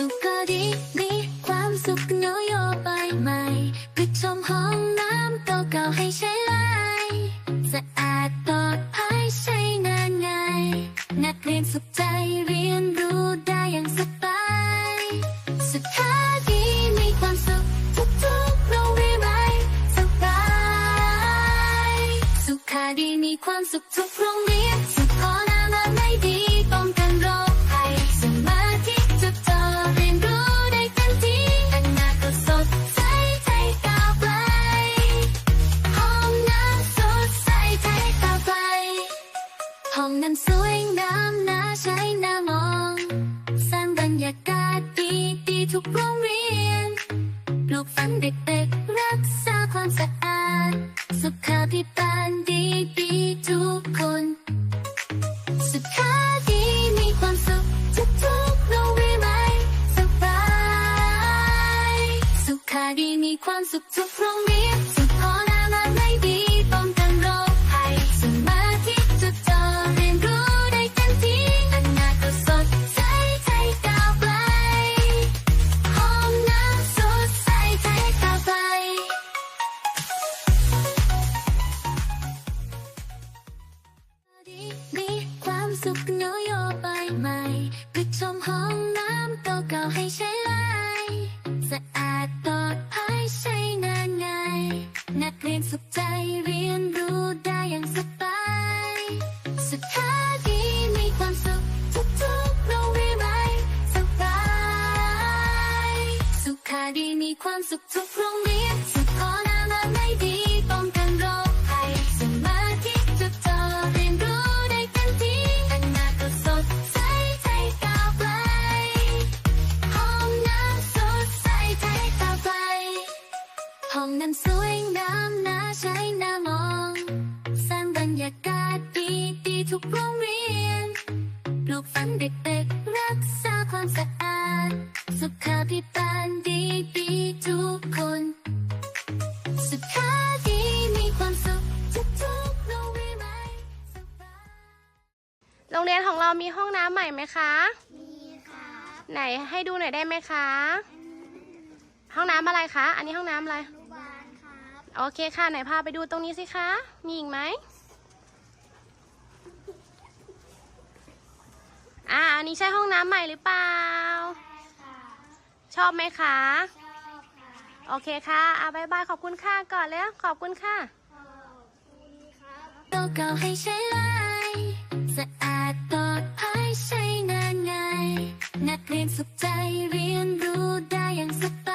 สุขก็ดีมีความสุขนโยบายใหม่ปิดชมห้องน้ำเก่าๆให้ใช้ไลยสะอาดปลอดภัยใช้งานง่ายนักเรียนสุขใจเรียนรู้ได้อย่างสบายสุขาดีมีความสุขทุกๆโรงเรียนไร้สบายสุขาดีมีความสุขทุกโรงเรียน องน้ำสวยงามน่าใช้น่ามองสร้างบรรยากาศดีดีทุกโรงเรียน ปลูกฝันเด็กๆรักษาความสะอาด สุขาพิบาลดีดีทุกคน สุขาดีมีความสุขทุกๆโรงเรียนไหมสบาย สุขาดีมีความสุขทุกโรงเรียน สุขนโยบายใหม่ปิดชมห้องน้ำเก่าๆให้ใช้ไลยสะอาดปลอดภัยใช้งานง่ายนักเรียนสุขใจเรียนรู้ได้อย่างสบายสุขาดีมีความสุขทุกๆโรงเรียนไร้สบายสุขาดีมีความสุขทุกโรงเรียน ความสะอาด สุขาพิบาลดีดีๆทุกคน สุขาดีมีความสุขทุกๆโรงเรียนไหมสบายโรงเรียนของเรามีห้องน้ำใหม่ไหมคะ มีค่ะไหนให้ดูหน่อยได้ไหมคะ ห้องน้ำอะไรคะ อันนี้ห้องน้ำอะไร อนุบาลครับ โอเคค่ะ ไหนพาไปดูตรงนี้สิคะ มีอีกไหม อันนี้ใช่ห้องน้ำใหม่หรือเปล่า ชอบไหมคะชอบค่ะโอเคค่ะอาบายบายขอบคุณค่ะก่อนแล้วขอบคุณค่ะตัวเก่าให้ใช้ไายสะอาดปลอดภัยใช้งานง่าย นักเรียนสุขใจเรียนรู้ได้อย่างสุข